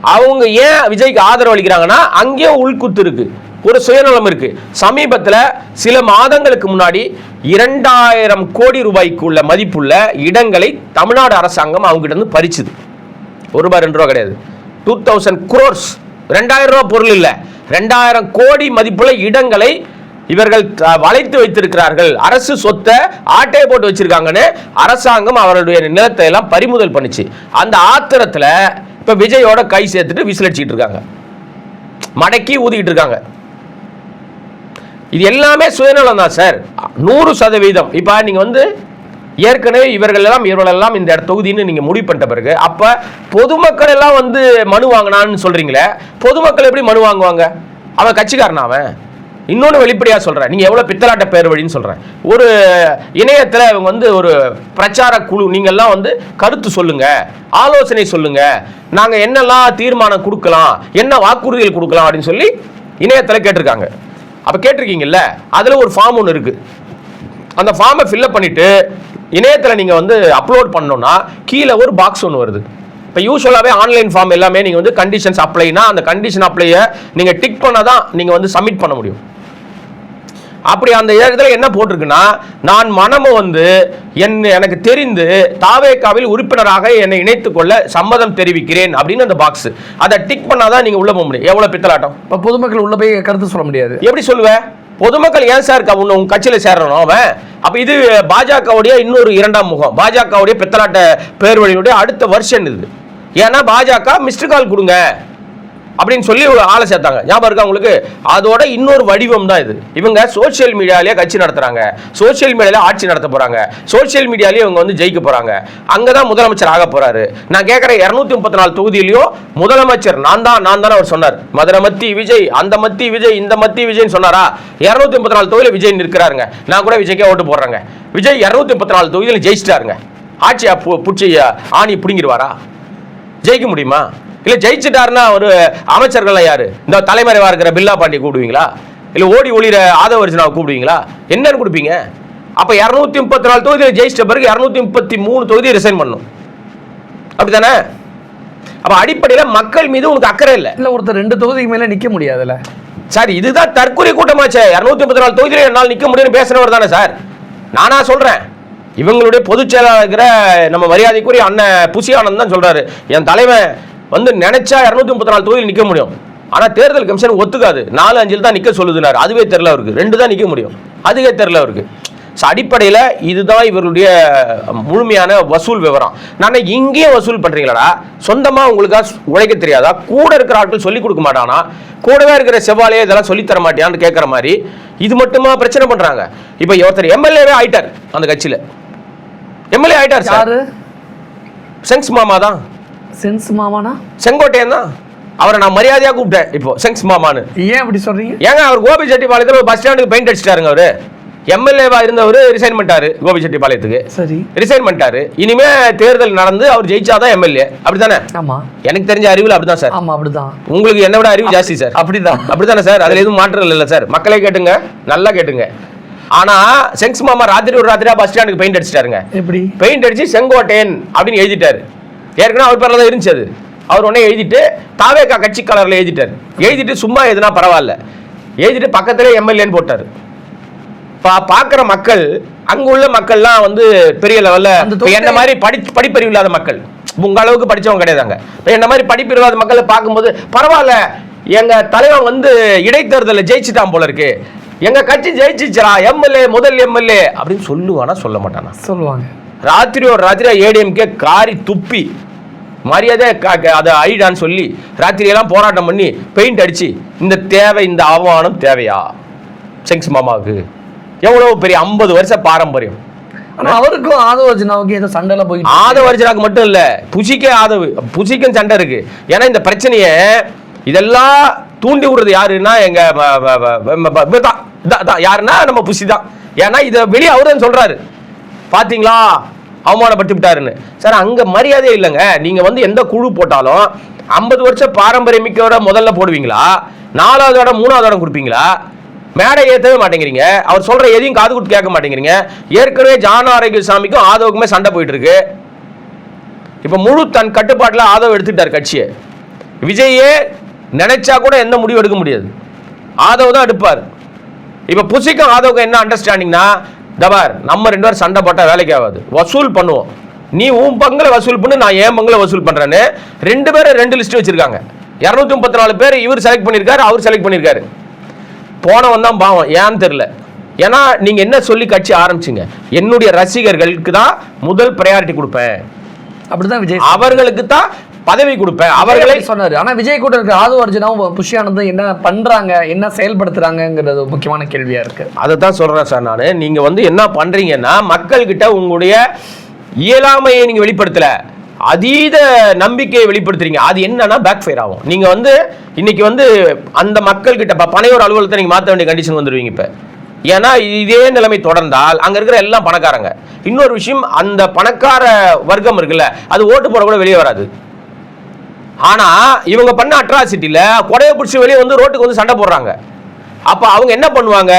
அவங்க ஏன் விஜய்க்கு ஆதரவு அளிக்கிறாங்கன்னா அங்கேயே உள்குத்து இருக்கு. ஒரு சுயநலம் இருக்கு. சமீபத்தில் சில மாதங்களுக்கு முன்னாடி இரண்டாயிரம் கோடி ரூபாய்க்கு உள்ள மதிப்புள்ள இடங்களை தமிழ்நாடு அரசாங்கம் அவங்ககிட்ட இருந்து பறிச்சுது. ஒரு ரூபாய் ரெண்டு ரூபா கிடையாது. டூ தௌசண்ட் குரோர்ஸ் ரெண்டாயிரம் ரூபா பொருள் இல்லை. ரெண்டாயிரம் கோடி மதிப்புள்ள இடங்களை இவர்கள் வளைத்து வைத்திருக்கிறார்கள். அரசு சொத்தை ஆட்டையை போட்டு வச்சிருக்காங்கன்னு அரசாங்கம் அவருடைய நிலத்தை எல்லாம் பறிமுதல் பண்ணுச்சு. அந்த ஆத்திரத்துல இப்போ விஜயோட கை சேர்த்துட்டு விசிலடிச்சிட்டு இருக்காங்க. மடக்கி ஊதிக்கிட்டு இருக்காங்க. இது எல்லாமே சுயநலம் தான் சார். நூறு சதவீதம். இப்போ நீங்கள் வந்து ஏற்கனவே இவர்கள் எல்லாம் இவர்கள் எல்லாம் இந்த தொகுதின்னு நீங்க முடிவு பண்ணிட்ட பிறகு அப்ப பொதுமக்கள் எல்லாம் வந்து மனு வாங்கினான்னு சொல்றீங்களே பொதுமக்கள் எப்படி மனு வாங்குவாங்க? அவன் கட்சிக்காரன் அவன்? இன்னொன்று வெளிப்படையாக சொல்கிறேன் நீங்கள் எவ்வளோ பித்தலாட்ட பேர் வழின்னு சொல்கிறேன் ஒரு இணையத்தில் இவங்க வந்து ஒரு பிரச்சார குழு நீங்கள்லாம் வந்து கருத்து சொல்லுங்க ஆலோசனை சொல்லுங்க. நாங்கள் என்னெல்லாம் தீர்மானம் கொடுக்கலாம் என்ன வாக்குறுதிகள் கொடுக்கலாம் அப்படின்னு சொல்லி இணையத்தில் கேட்டிருக்காங்க. அப்போ கேட்டிருக்கீங்கல்ல அதில் ஒரு ஃபார்ம் ஒன்று இருக்குது அந்த ஃபார்மை ஃபில்அப் பண்ணிவிட்டு இணையத்தில் நீங்கள் வந்து அப்லோட் பண்ணோம்னா கீழே ஒரு பாக்ஸ் ஒன்று வருது. இப்போ யூஸ்வலாகவே ஆன்லைன் ஃபார்ம் எல்லாமே நீங்கள் வந்து கண்டிஷன்ஸ் அப்ளைனா அந்த கண்டிஷன் அப்ளையை நீங்கள் டிக் பண்ணால் தான் நீங்கள் வந்து சப்மிட் பண்ண முடியும். அப்படி அந்த இடத்துல என்ன போட்டிருக்குன்னா நான் மனமு வந்து என் எனக்கு தெரிந்து தாவேக்காவில் உறுப்பினராக என்னை இணைத்துக் கொள்ள சம்மதம் தெரிவிக்கிறேன் அப்படின்னு அந்த பாக்ஸ் அதை டிக் பண்ணாதான் நீங்க உள்ள போக முடியும். எவ்வளவு பித்தலாட்டம்? இப்போ பொதுமக்கள் உள்ள போய் கருத்து சொல்ல முடியாது. எப்படி சொல்லுவ? பொதுமக்கள் ஏன் சார் க- உன்னை உங்க கட்சியில சேரணும் அவன்? அப்ப இது பாஜகவுடைய இன்னொரு இரண்டாம் முகம். பாஜகவுடைய பித்தலாட்ட பேர் வழியினுடைய அடுத்த வருஷன் இது. ஏன்னா பாஜக மிஸ்டு கால் கொடுங்க. அப்படின்னு சொல்லி ஒரு ஆளை சேர்த்தாங்க. ஞாபகம் இருக்கா உங்களுக்கு? அதோட இன்னொரு வடிவம் தான் இது. இவங்க சோஷியல் மீடியாலேயே கட்சி நடத்துறாங்க. சோஷியல் மீடியால ஆட்சி நடத்த போறாங்க. சோஷியல் மீடியாலேயே இவங்க வந்து ஜெயிக்க போறாங்க. அங்கதான் முதலமைச்சர் ஆக போறாரு. நான் கேட்கிற இருநூத்தி முப்பத்தி நாலு தொகுதியிலையும் முதலமைச்சர் நான் தான் நான் தானே அவர் சொன்னார். மதுரை மத்தி விஜய் அந்த மத்தி விஜய் இந்த மத்தி விஜய்னு சொன்னாரா? இருநூத்தி முப்பத்தி நாலு தொகுதியில் விஜய் நிற்கிறாருங்க. நான் கூட விஜய்க்கே ஓட்டு போடுறேங்க. விஜய் இருநூத்தி முப்பத்தி நாலு தொகுதியில் ஜெயிச்சிட்டாருங்க. ஆட்சியா பிடிச்சி ஆணி பிடுங்கிடுவாரா? ஜெயிக்க முடியுமா? இல்ல ஜெயிச்சிட்டாருன்னா ஒரு அமைச்சர்கள்லாம் யாரு? இந்த தலைமறைவா இருக்கிற பில்லா பாண்டி கூப்பிடுவீங்களா? இல்ல ஓடி ஒளிர ஆதவர்ஜனாவை கூப்பிடுவீங்களா? என்னன்னு கொடுப்பீங்க? அப்ப இருநூத்தி முப்பத்தி நாலு தொகுதியில் ஜெயிச்சிட்ட பிறகு இருநூத்தி முப்பத்தி மூணு தொகுதியை ரிசைன் பண்ணும் அப்படிதானே அப்ப அடிப்படையில மக்கள் மீது உனக்கு அக்கறை இல்லை. இல்ல ஒருத்தர் ரெண்டு தொகுதிக்கு மேல நிக்க முடியாதுல்ல. சார் இதுதான் தற்கொலை கூட்டமாச்சே. இரநூத்தி முப்பத்தி நாலு தொகுதியில் என்னால் நிற்க முடியும்னு பேசுறவர் தானே சார். நானா சொல்றேன். இவங்களுடைய பொதுச் செயலாளர் இருக்கிற நம்ம மரியாதைக்குரிய அண்ணன் புசி ஆனந்த் தான் சொல்றாரு. என் தலைவன் வந்து நினைச்சா இரநூத்தி முப்பத்தி நாலு தொகுதியில் நிற்க முடியும். ஆனா தேர்தல் கமிஷன் ஒத்துக்காது. நாலு அஞ்சில் தான் நிற்க சொல்லுதுனாரு. அதுவே தெரியல அவருக்கு. ரெண்டு தான் நிற்க முடியும். அதுவே தெரியல அவருக்கு. ஸோ அடிப்படையில் இதுதான் இவருடைய முழுமையான வசூல் விவரம். நான் இங்கேயே வசூல் பண்ணுறீங்களாடா சொந்தமாக உங்களுக்கா உழைக்க தெரியாதா? கூட இருக்கிற ஆட்கள் சொல்லிக் கொடுக்க மாட்டானா? கூடவே இருக்கிற செவ்வாழையே இதெல்லாம் சொல்லித் தர மாட்டியான்னு கேட்குற மாதிரி இது மட்டுமா பிரச்சனை பண்ணுறாங்க இப்போ ஒருத்தர் எம்எல்ஏவே ஆயிட்டார் அந்த கட்சியில். எம்எல்ஏ ஆயிட்டார் சார். செங்ஸ் மாமா தான். சென்ஸ் மாமானா? செங்கோட்டையன் தான். அவரை நான் மரியாதையாக கூப்பிட்டேன் இப்போ செங்ஸ் மாமான்னு. ஏன் அப்படி சொல்றீங்க? ஏங்க அவர் கோபி செட்டிப்பாளையத்தில் ஒரு பஸ் ஸ்டாண்டுக்கு பெயிண்ட் அடிச்சிட்டாருங்க அவரு. எம்எல்ஏவா இருந்தவர் ரிசைன் பண்ணிட்டாரு கோபி செட்டிப்பாளையத்துக்கு. சரி. ரிசைன் பண்ணிட்டாரு. இனிமே தேர்தல் நடந்து அவர் ஜெயிச்சாதான் எம்எல்ஏ அப்படிதானே ஆமா. எனக்கு தெரிஞ்ச அறிவில் அப்படிதான் சார். ஆமா அப்படிதான். உங்களுக்கு என்ன விட அறிவு ஜாஸ்தி சார். அப்படிதான். அப்படிதானே சார்? அதுல எதுவும் மாற்றம் இல்லை சார். மக்களே கேட்டுங்க நல்லா கேட்டுங்க. ஆனா செங்ஸ் மாமா ராத்திரி ஒரு ராத்திரியா பஸ் ஸ்டாண்டுக்கு பெயிண்ட் அடிச்சிட்டாருங்க. எப்படி? பெயிண்ட் அடிச்சு செங்கோட்டையன் அப்படின்னு எழுதிட்டாரு. ஏற்கனவே அவர் பேர்ல தான் இருந்துச்சு அது. அவர் உடனே எழுதிட்டு தாவேக்கா கட்சி கலர்ல எழுதிட்டாரு. எழுதிட்டு சும்மா எதுனா பரவாயில்ல. எழுதிட்டு பக்கத்துல எம்எல்ஏன்னு போட்டாரு. பா பார்க்குற மக்கள் அங்க உள்ள மக்கள்லாம் வந்து பெரிய லெவல்ல என்ன மாதிரி படி படிப்பறிவு இல்லாத மக்கள். உங்க அளவுக்கு படிச்சவங்க கிடையாதாங்க இப்ப என்ன மாதிரி படிப்பு இல்லாத மக்களை பார்க்கும்போது பரவாயில்ல எங்க தலைவன் வந்து இடைத்தேர்தலில் ஜெயிச்சுட்டான் போல இருக்கு. எங்க கட்சி ஜெயிச்சிச்சா எம்எல்ஏ முதல் எம்எல்ஏ அப்படின்னு சொல்லுவானா சொல்ல மாட்டானா? சொல்லுவாங்க. ராத்திரி ஒரு ராத்திரி ஏடிஎம்கே காரி துப்பி. மரியாதை அதை அழிடான்னு சொல்லி ராத்திரியெல்லாம் போராட்டம் பண்ணி பெயிண்ட் அடிச்சு இந்த தேவை இந்த அவமானம் தேவையா? செங்ஸ் மாமாவுக்கு. எவ்வளவு பெரிய ஐம்பது வருஷ பாரம்பரியம். அவருக்கும் ஆதவர்ஜனாவுக்கும் ஏதோ சண்டைல போயிட்டு ஆதவ அர்ஜுனாக்கு மட்டும் இல்ல புசிக்கே ஆதவு புசிக்கும் சண்டை இருக்கு. ஏன்னா இந்த பிரச்சனையை இதெல்லாம் தூண்டி விடுறது யாருன்னா எங்க. யாருன்னா நம்ம புஷி தான். ஏன்னா இதை வெளியே அவரு சொல்றாரு. பாத்தீங்களா? அவமானப்படுத்தி விட்டாருன்னு. சார் அங்க மரியாதையே இல்லைங்க. நீங்க வந்து எந்த குழு போட்டாலும் ஐம்பது வருஷம் பாரம்பரியமிக்கோட முதல்ல போடுவீங்களா? நாலாவது இடம் மூணாவது இடம் கொடுப்பீங்களா? மேடை ஏற்றவே மாட்டேங்கிறீங்க. அவர் சொல்ற எதையும் காது கொடுத்து கேட்க மாட்டேங்கிறீங்க. ஏற்கனவே ஜான ஆரோக்கியசாமிக்கும் ஆதவுக்குமே சண்டை போயிட்டு இருக்கு இப்போ முழு தன் கட்டுப்பாட்டில் ஆதவ் எடுத்துட்டார் கட்சியை. விஜயே நினைச்சா கூட எந்த முடிவு எடுக்க முடியாது. ஆதவ் தான் எடுப்பார். இப்போ புசிக்கும் ஆதவுக்கும் என்ன அண்டர்ஸ்டாண்டிங்னா தபார் நம்ம ரெண்டு பேரும் சண்டை போட்டால் வேலைக்கு ஆகாது. வசூல் பண்ணுவோம். நீ உன் பங்குல வசூல் பண்ணு நான் என் பங்குல வசூல் பண்றேன்னு ரெண்டு பேரும் ரெண்டு லிஸ்ட் வச்சிருக்காங்க. இரநூத்தி முப்பத்தி நாலு பேர் இவர் செலக்ட் பண்ணியிருக்காரு அவர் செலக்ட் பண்ணியிருக்காரு. போனவன் தான் பாவம் ஏன்னு தெரியல. ஏன்னா நீங்க என்ன சொல்லி கட்சி ஆரம்பிச்சீங்க? என்னுடைய ரசிகர்களுக்கு தான் முதல் ப்ரையாரிட்டி கொடுப்பேன். அப்படிதான் விஜய் அவர்களுக்கு தான் பதவி கொடுப்பேன். அவர்களே சொன்னாரு. ஆனா விஜய் கூட இருக்க ஆதவ அர்ஜுனாவும் புஷியானந்தும் என்ன பண்றாங்க என்ன செயல்படுத்துறாங்கங்கிறது ஒரு முக்கியமான கேள்வியா இருக்கு. அதை தான் சொல்றேன் சார் நான். நீங்க வந்து என்ன பண்றீங்கன்னா மக்கள்கிட்ட உங்களுடைய இயலாமையை நீங்க வெளிப்படுத்தல. அதீத நம்பிக்கையை வெளிப்படுத்துறீங்க. அது என்னன்னா பேக் ஃபயர் ஆகும். நீங்க வந்து இன்னைக்கு வந்து அந்த மக்கள் கிட்ட இப்ப பனையோர் அலுவலகத்தை நீங்க மாத்த வேண்டிய கண்டிஷன் வந்துருவீங்க இப்ப. ஏன்னா இதே நிலைமை தொடர்ந்தால் அங்க இருக்கிற எல்லாம் பணக்காரங்க. இன்னொரு விஷயம் அந்த பணக்கார வர்க்கம் இருக்குல்ல அது ஓட்டு போட கூட வெளியே வராது. ஆனா இவங்க பண்ண அட்ராசிட்டியில் கொடையை பிடிச்சி வெளியே வந்து ரோட்டுக்கு வந்து சண்டை போடுறாங்க. அப்போ அவங்க என்ன பண்ணுவாங்க?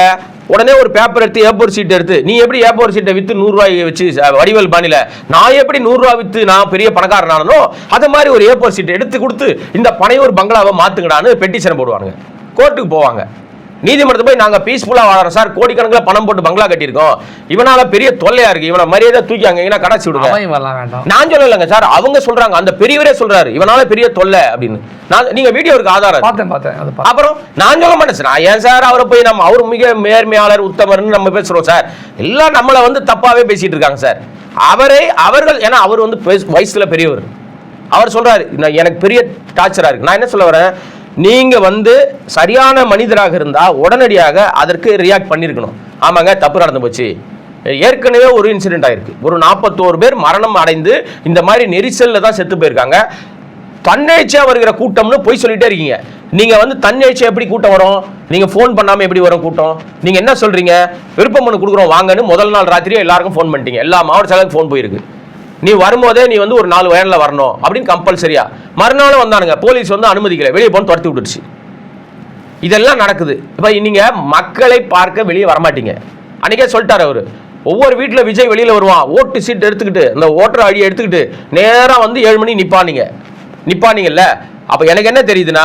உடனே ஒரு பேப்பர் எடுத்து ஏப்போர் சீட் எடுத்து நீ எப்படி ஏப்போர் சீட்டை விற்று நூறுரூவாய் வச்சு வடிவல் பாணியில் நான் எப்படி நூறுரூவா விற்று நான் பெரிய பணக்காரனானோ அது மாதிரி ஒரு ஏப்போர் சீட்டை எடுத்து கொடுத்து இந்த பனையூர் பங்களாவை மாத்துங்கடான்னு பெட்டிஷன் போடுவாங்க கோர்ட்டுக்கு போவாங்க. நீதிமன்றத்தை போய் நாங்க பீஸ்ஃபுல்லா வாழறோம். சார் கோடிக்கணக்கில் பணம் போட்டு பங்களா கட்டியிருக்கோம். இவனால பெரிய தொல்லையா இருக்கு. இவனை மரியாதை தூக்கி அங்க கடைச்சி விடுங்க. நான் சொல்லலைங்க சார். அவங்க சொல்றாங்க. அந்த பெரியவரே சொல்றாரு. இவனால பெரிய தொல்லை அப்படின்னு. நான் நீங்க வீடியோ இருக்கு ஆதாரம். பார்த்தேன். அப்புறம் நான் சொல்ல மாட்டேன் சார். ஏன் சார் அவரை போய் நம்ம அவர் மிக நேர்மையாளர் உத்தமர்னு நம்ம பேசுறோம் சார். எல்லாம் நம்மளை வந்து தப்பாவே பேசிட்டு இருக்காங்க சார். அவரை அவர்கள் ஏன்னா அவர் வந்து வயசுல பெரியவர். அவர் சொல்றாரு "நான் எனக்கு பெரிய டார்ச்சரா இருக்கு. நான் என்ன சொல்ல வரேன்? நீங்கள் வந்து சரியான மனிதராக இருந்தால் உடனடியாக அதற்கு ரியாக்ட் பண்ணியிருக்கணும் ஆமாங்க தப்பு நடந்து போச்சு. ஏற்கனவே ஒரு இன்சிடென்ட் ஆயிருக்கு. ஒரு நாற்பத்தோரு பேர் மரணம் அடைந்து இந்த மாதிரி நெரிசலில் தான் செத்து போயிருக்காங்க. தன்னெழுச்சியா வருகிற கூட்டம்னு போய் சொல்லிட்டே இருக்கீங்க. நீங்கள் வந்து தன்னெழுச்சியா எப்படி கூட்டம் வரும்? நீங்கள் ஃபோன் பண்ணாமல் எப்படி வரும் கூட்டம்? நீங்கள் என்ன சொல்கிறீங்க விருப்பம் மனு கொடுக்குறோம் வாங்கன்னு முதல் நாள் ராத்திரியே எல்லாருக்கும் ஃபோன் பண்ணிட்டீங்க. எல்லா மாவட்ட செயலருக்கு ஃபோன் போயிருக்கு. நீ வரும்போதே நீ வந்து ஒரு நாலு வேனில் வரணும் அப்படின்னு கம்பல்சரியா? மறுநாளும் வந்தானுங்க. போலீஸ் வந்து அனுமதிக்கல. வெளியே போன்னு துரத்தி விட்டுருச்சு இதெல்லாம் நடக்குது. இப்போ நீங்கள் மக்களை பார்க்க வெளியே வரமாட்டீங்க. அன்னைக்கே சொல்லிட்டார் அவர். ஒவ்வொரு வீட்டில் விஜய் வெளியில் வருவான். ஓட்டு சீட் எடுத்துக்கிட்டு அந்த ஓட்டர் அடி எடுத்துக்கிட்டு நேராக வந்து ஏழு மணி நிப்பானீங்க. நிப்பானீங்கல்ல? அப்போ எனக்கு என்ன தெரியுதுன்னா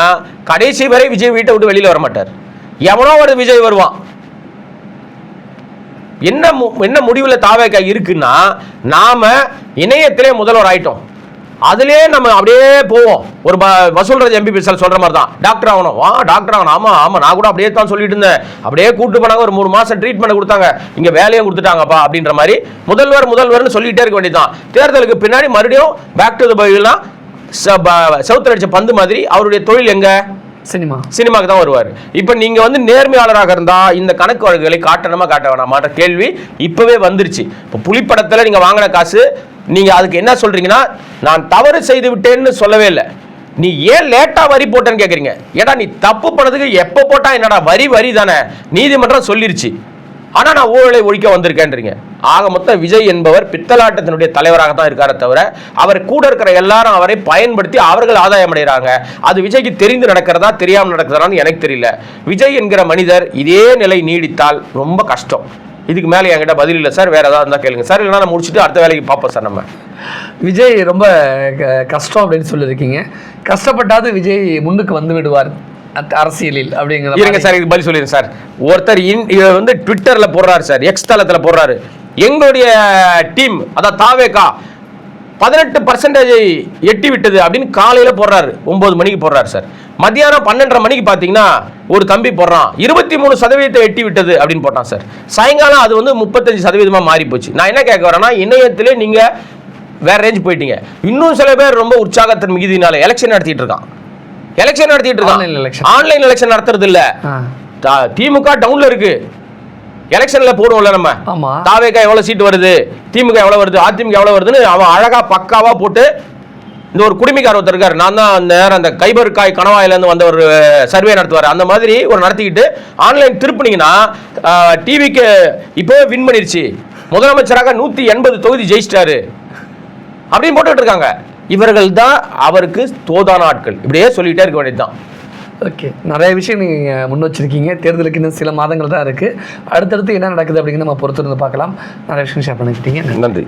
கடைசி வரை விஜய் வீட்டை விட்டு வெளியில் வர மாட்டார் எவனோ ஒரு விஜய் வருவான். என்ன மு- என்ன முடிவில் தாவேக்கா இருக்குன்னா நாம இணையத்திலே முதல்வர் ஆயிட்டோம். அதுலயே நம்ம அப்படியே போவோம். ஒரு ப- வசூல்ராஜ் எம்பி பிசல் சொல்ற மாதிரி தான் டாக்டர் ஆகணும். வா டாக்டர் ஆகணும். ஆமா ஆமா நான் கூட அப்படியே தான் சொல்லிட்டு இருந்தேன். அப்படியே கூட்டு போனாங்க ஒரு மூணு மாசம் ட்ரீட்மெண்ட் கொடுத்தாங்க. இங்க வேலையும் கொடுத்துட்டாங்கப்பா அப்படின்ற மாதிரி முதல்வர் முதல்வர்னு சொல்லிட்டே இருக்க வேண்டியதுதான். தேர்தலுக்கு பின்னாடி மறுபடியும் பேக் டு த பயிலாம் செவுத்துல பந்து மாதிரி அவருடைய தொழில் எங்கே? சினிமா. சினிமாக்கு தான் வருவார். இப்போ நீங்கள் வந்து நேர்மையாளராக இருந்தால் இந்த கணக்கு வழக்குகளை காட்டணுமா காட்ட வேணாமான்ற கேள்வி இப்போவே வந்துருச்சு. இப்போ புலிப்படத்தில் நீங்கள் வாங்கின காசு நீங்கள் அதுக்கு என்ன சொல்கிறீங்கன்னா நான் தவறு செய்து விட்டேன்னு சொல்லவே இல்லை. நீ ஏன் லேட்டாக வரி போட்டேன்னு கேட்குறீங்க ஏடா நீ தப்பு பண்ணதுக்கு எப்போ போட்டால் என்னடா வரி வரி தானே நீதிமன்றம் சொல்லிருச்சு. ஆனால் நான் ஊழலை ஒழிக்க வந்திருக்கேன்றீங்க. ஆக மொத்தம் விஜய் என்பவர் பித்தலாட்டத்தினுடைய தலைவராக தான் இருக்காரே தவிர அவர் கூட இருக்கிற எல்லாரும் அவரை பயன்படுத்தி அவர்கள் ஆதாயம் அடைகிறாங்க அது விஜய்க்கு தெரிந்து நடக்கிறதா தெரியாமல் நடக்கிறதான்னு எனக்கு தெரியல. விஜய் என்கிற மனிதர் இதே நிலை நீடித்தால் ரொம்ப கஷ்டம். இதுக்கு மேலே என்கிட்ட பதில் இல்லை சார் வேற ஏதாவது இருந்தால் கேளுங்க. சார் இல்லைனா நான் முடிச்சுட்டு அடுத்த வேலைக்கு பார்ப்போம் சார் நம்ம. விஜய் ரொம்ப க- கஷ்டம் அப்படின்னு சொல்லியிருக்கீங்க. கஷ்டப்பட்டாவது விஜய் முன்னுக்கு வந்து விடுவார். அரசியலில் அப்படிங்கிற இருங்க. சார் இதுக்கு பதில் சொல்லிடுறேன் சார். ஒருத்தர் இன் இதை வந்து ட்விட்டர்ல போடுறாரு சார் எக்ஸ் தளத்துல போடுறாரு. எங்களுடைய டீம் அதான் தாவேகா பதினெட்டு பர்சன்டேஜ் எட்டி விட்டது அப்படின்னு காலையில போடுறாரு ஒன்பது மணிக்கு போடுறாரு சார். மத்தியானம் பன்னெண்டரை மணிக்கு பார்த்தீங்கன்னா ஒரு தம்பி போடுறான் இருபத்தி மூணு சதவீதத்தை எட்டி விட்டது அப்படின்னு போட்டான் சார். சாயங்காலம் அது வந்து முப்பத்தஞ்சு சதவீதமா மாறி போச்சு. நான் என்ன கேட்க வரேன்னா இணையத்திலே நீங்க வேற ரேஞ்ச் போயிட்டீங்க. இன்னும் சில பேர் ரொம்ப உற்சாகத்தின் மிகுதினால எலெக்ஷன் நடத்திட்டு இருக்கான். எலெக்ஷன் நடத்திட்டு இருக்கான். Election. ஆன்லைன் எலெக்ஷன் நடத்துறது இல்ல திமுக டவுன்ல இருக்கு. எலெக்ஷன்ல போடுவோம்ல நம்ம. இந்த ஒரு குடிமைக்கார ஒருத்தர் இருக்காரு. நான் தான் அந்த நேரம் அந்த கைபர்காய் கணவாயிலேருந்து வந்த ஒரு சர்வே நடத்துவார். அந்த மாதிரி ஒரு நடத்திக்கிட்டு ஆன்லைன் திருப்பினீங்கன்னா டிவிக்கு இப்போவே வின் பண்ணிருச்சு. முதலமைச்சராக நூற்றி எண்பது தொகுதி ஜெயிச்சிட்டாரு. அப்படின்னு போட்டுட்டு இருக்காங்க. இவர்கள் தான் அவருக்கு தோதான ஆட்கள். இப்படியே சொல்லிட்டே இருக்க வேண்டியதுதான். ஓகே நிறைய விஷயம் நீங்கள் முன் வச்சிருக்கீங்க. தேர்தலுக்கு இன்னும் சில மாதங்கள் தான் இருக்குது அடுத்தடுத்து என்ன நடக்குது அப்படிங்கிறத நம்ம பொறுத்திருந்து பார்க்கலாம். நிறைய விஷயம் ஷேர் பண்ணிக்கிட்டீங்க. நன்றி.